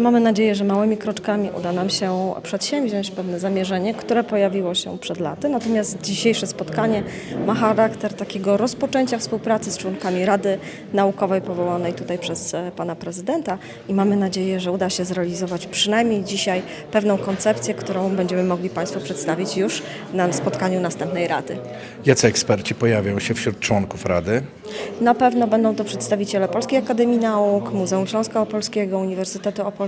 Mamy nadzieję, że małymi kroczkami uda nam się przedsięwziąć pewne zamierzenie, które pojawiło się przed laty. Natomiast dzisiejsze spotkanie ma charakter takiego rozpoczęcia współpracy z członkami Rady Naukowej powołanej tutaj przez e, pana prezydenta i mamy nadzieję, że uda się zrealizować przynajmniej dzisiaj pewną koncepcję, którą będziemy mogli Państwu przedstawić już na spotkaniu następnej Rady. Jacy eksperci pojawią się wśród członków Rady? Na pewno będą to przedstawiciele Polskiej Akademii Nauk, Muzeum Śląska Opolskiego, Uniwersytetu Opolskiego,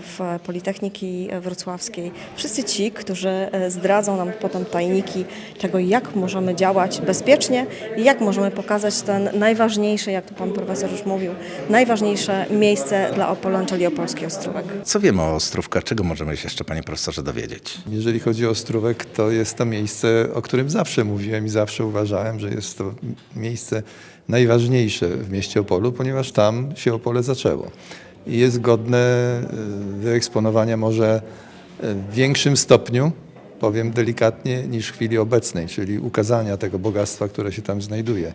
w Politechniki Wrocławskiej. Wszyscy ci, którzy e, zdradzą nam potem tajniki tego, jak możemy działać bezpiecznie i jak możemy pokazać ten najważniejszy, jak tu pan profesor już mówił, najważniejsze miejsce dla Opolan, czyli Opolski Ostrówek. Co wiemy o Ostrówkach? Czego możemy się jeszcze, panie profesorze, dowiedzieć? Jeżeli chodzi o Ostrówek, to jest to miejsce, o którym zawsze mówiłem i zawsze uważałem, że jest to miejsce najważniejsze w mieście Opolu, ponieważ tam się Opole zaczęło. Jest godne e, wyeksponowania może e, w większym stopniu, powiem delikatnie, niż w chwili obecnej, czyli ukazania tego bogactwa, które się tam znajduje.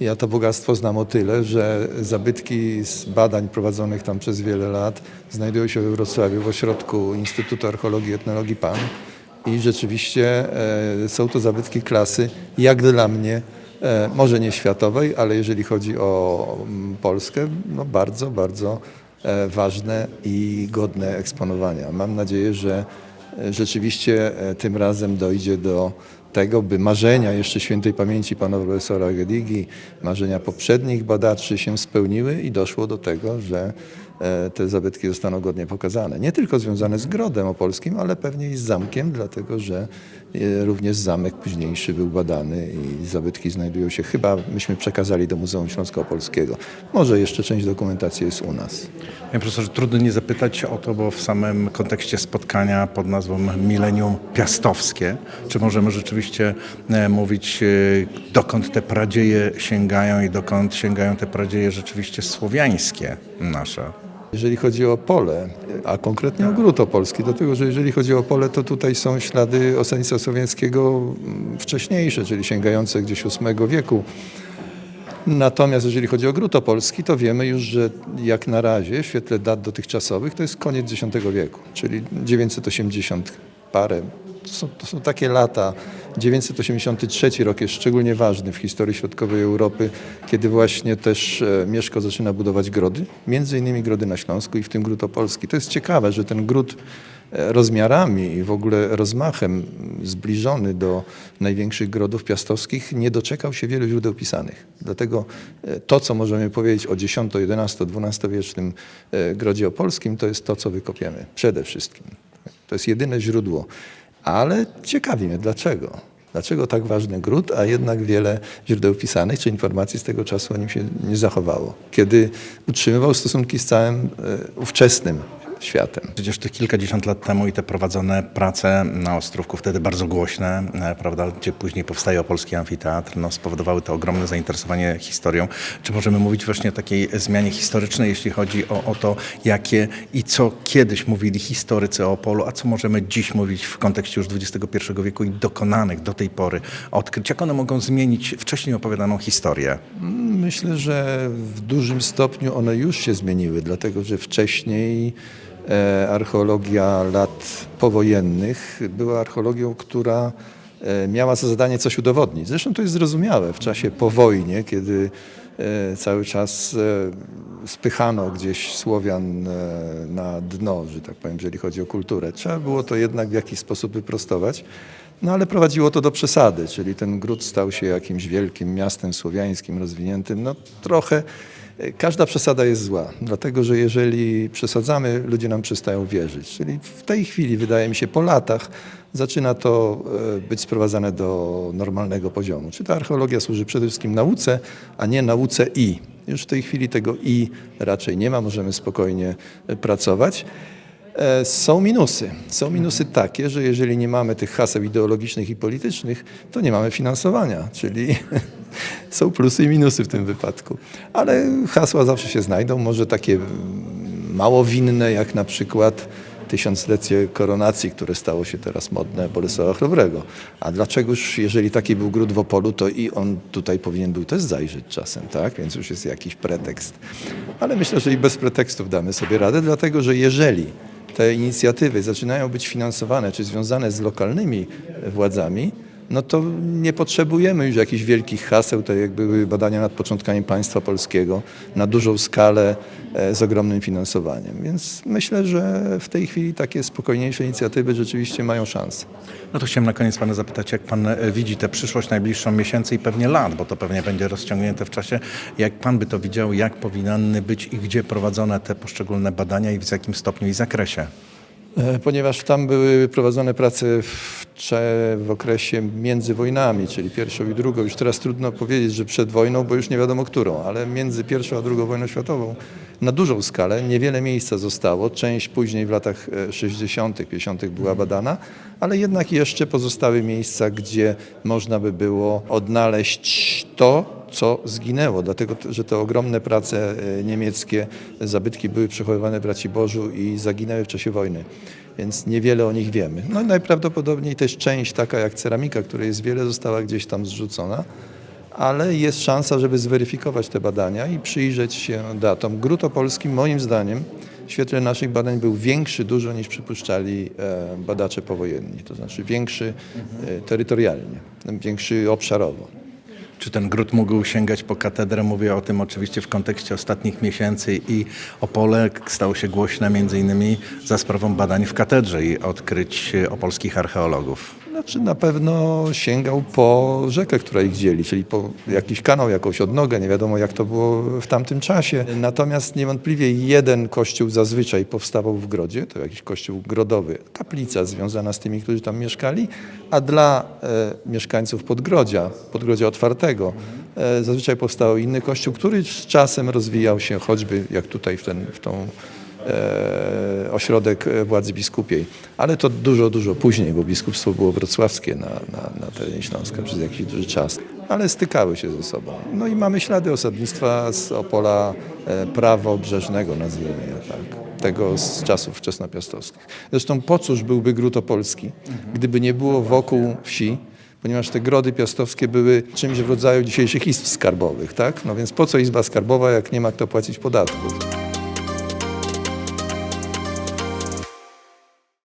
Ja to bogactwo znam o tyle, że zabytki z badań prowadzonych tam przez wiele lat znajdują się we Wrocławiu w ośrodku Instytutu Archeologii i Etnologii PAN i rzeczywiście e, są to zabytki klasy, jak dla mnie, e, może nie światowej, ale jeżeli chodzi o mm, Polskę, no bardzo, bardzo ważne i godne eksponowania. Mam nadzieję, że e, rzeczywiście e, tym razem dojdzie do tego, by marzenia jeszcze świętej pamięci pana profesora Gedigi, marzenia poprzednich badaczy się spełniły i doszło do tego, że e, te zabytki zostaną godnie pokazane. Nie tylko związane z grodem opolskim, ale pewnie i z zamkiem, dlatego że e, również zamek późniejszy był badany i zabytki znajdują się, chyba myśmy przekazali do Muzeum Śląsko-Opolskiego. Może jeszcze część dokumentacji jest u nas. Panie profesorze, trudno nie zapytać o to, bo w samym kontekście spotkania pod nazwą Milenium Piastowskie, czy możemy rzeczywiście e, mówić, e, dokąd te pradzieje sięgają i dokąd sięgają te pradzieje rzeczywiście słowiańskie nasze? Jeżeli chodzi o pole, a konkretnie o gród opolski, dlatego że jeżeli chodzi o pole, to tutaj są ślady osadnictwa słowiańskiego mm, wcześniejsze, czyli sięgające gdzieś VIII wieku. Natomiast jeżeli chodzi o gród opolski, to wiemy już, że jak na razie w świetle dat dotychczasowych to jest koniec X wieku, czyli 980 parę. To są, to są takie lata. 983 rok jest szczególnie ważny w historii środkowej Europy, kiedy właśnie też e, Mieszko zaczyna budować grody, między innymi grody na Śląsku i w tym gród opolski. To jest ciekawe, że ten gród e, rozmiarami i w ogóle rozmachem zbliżony do największych grodów piastowskich nie doczekał się wielu źródeł pisanych. Dlatego e, to, co możemy powiedzieć o X, XI, XII wiecznym grodzie opolskim, to jest to, co wykopiemy przede wszystkim. To jest jedyne źródło. Ale ciekawi mnie, dlaczego? Dlaczego tak ważny gród, a jednak wiele źródeł pisanych czy informacji z tego czasu o nim się nie zachowało? Kiedy utrzymywał stosunki z całym e, ówczesnym światem. Przecież te kilkadziesiąt lat temu i te prowadzone prace na Ostrówku, wtedy bardzo głośne, e, prawda, gdzie później powstaje Opolski Amfiteatr, no, spowodowały to ogromne zainteresowanie historią. Czy możemy mówić właśnie o takiej zmianie historycznej, jeśli chodzi o, o to, jakie i co kiedyś mówili historycy o Opolu, a co możemy dziś mówić w kontekście już XXI wieku i dokonanych do tej pory odkryć? Jak one mogą zmienić wcześniej opowiadaną historię? Myślę, że w dużym stopniu one już się zmieniły, dlatego że wcześniej archeologia lat powojennych była archeologią, która e, miała za zadanie coś udowodnić. Zresztą to jest zrozumiałe w czasie po wojnie, kiedy e, cały czas e, spychano gdzieś Słowian e, na dno, że tak powiem, jeżeli chodzi o kulturę. Trzeba było to jednak w jakiś sposób wyprostować. No ale prowadziło to do przesady, czyli ten gród stał się jakimś wielkim miastem słowiańskim, rozwiniętym. No trochę, e, każda przesada jest zła, dlatego że jeżeli przesadzamy, ludzie nam przestają wierzyć. Czyli w tej chwili, wydaje mi się, po latach zaczyna to e, być sprowadzane do normalnego poziomu. Czy ta archeologia służy przede wszystkim nauce, a nie nauce i. Już w tej chwili tego i raczej nie ma, możemy spokojnie e, pracować. E, Są minusy. Są minusy takie, że jeżeli nie mamy tych haseł ideologicznych i politycznych, to nie mamy finansowania, czyli są plusy i minusy w tym wypadku. Ale hasła zawsze się znajdą, może takie mm, mało winne, jak na przykład tysiąclecie koronacji, które stało się teraz modne Bolesława Chrobrego. A dlaczegoż, jeżeli taki był gród w Opolu, to i on tutaj powinien był też zajrzeć czasem, tak? Więc już jest jakiś pretekst. Ale myślę, że i bez pretekstów damy sobie radę, dlatego że jeżeli te inicjatywy zaczynają być finansowane czy związane z lokalnymi władzami, no to nie potrzebujemy już jakichś wielkich haseł, tak jak były badania nad początkami państwa polskiego na dużą skalę e, z ogromnym finansowaniem. Więc myślę, że w tej chwili takie spokojniejsze inicjatywy rzeczywiście mają szansę. No to chciałem na koniec pana zapytać, jak pan e, widzi tę przyszłość najbliższą miesięcy i pewnie lat, bo to pewnie będzie rozciągnięte w czasie. Jak pan by to widział, jak powinny być i gdzie prowadzone te poszczególne badania i w jakim stopniu i zakresie? E, Ponieważ tam były prowadzone prace w, w okresie między wojnami, czyli pierwszą i drugą. Już teraz trudno powiedzieć, że przed wojną, bo już nie wiadomo którą, ale między pierwszą a drugą wojną światową na dużą skalę niewiele miejsca zostało. Część później w latach e, 60., 50. była badana, ale jednak jeszcze pozostały miejsca, gdzie można by było odnaleźć to, co zginęło, dlatego że te ogromne prace e, niemieckie, zabytki były przechowywane w Raciborzu i zaginęły w czasie wojny, więc niewiele o nich wiemy. No i najprawdopodobniej też część taka jak ceramika, której jest wiele, została gdzieś tam zrzucona, ale jest szansa, żeby zweryfikować te badania i przyjrzeć się datom. Gród Opolski moim zdaniem w świetle naszych badań był większy dużo niż przypuszczali e, badacze powojenni, to znaczy większy e, terytorialnie, większy obszarowo. Czy ten gród mógł sięgać po katedrę? Mówię o tym oczywiście w kontekście ostatnich miesięcy i Opole stało się głośne między innymi za sprawą badań w katedrze i odkryć e, opolskich archeologów. Znaczy na pewno sięgał po rzekę, która ich dzieli, czyli po jakiś kanał, jakąś odnogę, nie wiadomo jak to było w tamtym czasie. Natomiast niewątpliwie jeden kościół zazwyczaj powstawał w Grodzie, to jakiś kościół grodowy, kaplica związana z tymi, którzy tam mieszkali, a dla e, mieszkańców Podgrodzia, Podgrodzia Otwartego, e, zazwyczaj powstał inny kościół, który z czasem rozwijał się choćby jak tutaj w, ten, w tą ośrodek e, władzy biskupiej. Ale to dużo, dużo później, bo biskupstwo było wrocławskie na, na, na terenie Śląska przez jakiś duży czas. Ale stykały się ze sobą. No i mamy ślady osadnictwa z Opola e, prawobrzeżnego, nazwijmy je tak. Tego z czasów wczesnopiastowskich. Zresztą po cóż byłby gród opolski, gdyby nie było wokół wsi, ponieważ te grody piastowskie były czymś w rodzaju dzisiejszych izb skarbowych, tak? No więc po co izba skarbowa, jak nie ma kto płacić podatków?